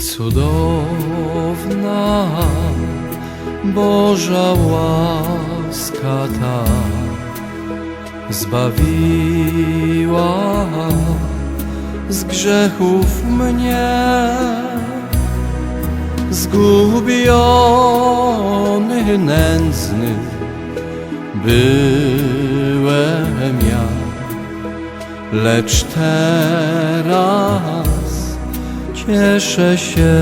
Cudowna Boża łaska ta zbawiła z grzechów mnie. Zgubiony, nędzny byłem ja, lecz teraz cieszę się.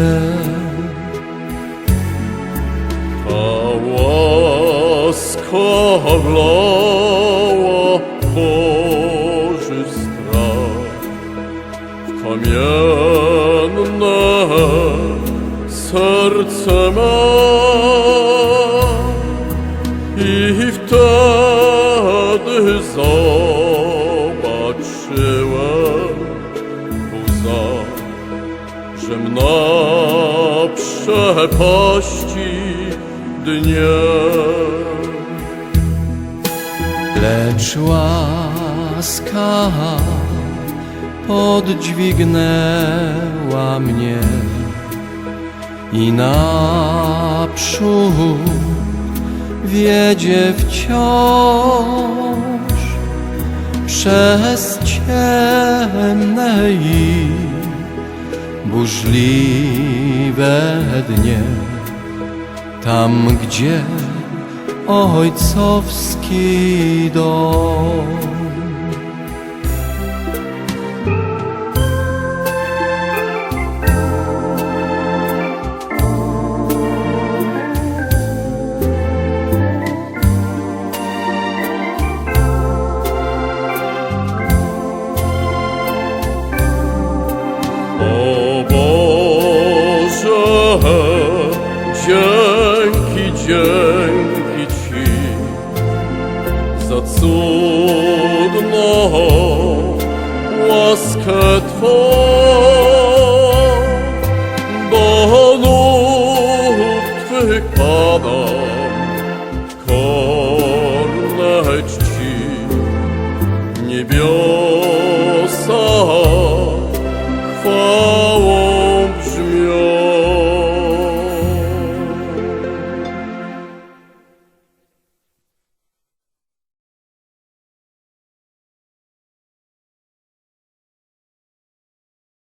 Ta łaska wlała Boży strach w kamienne serce me i wtedy zobaczyłem żem na przepaści dnie. Lecz łaska podźwignęła mnie i naprzód wiedzie wciąż przez ciemne i burzliwe dnie, tam gdzie ojcowski dom. dzięki, dzięki Ci za cudną łaskę Twą.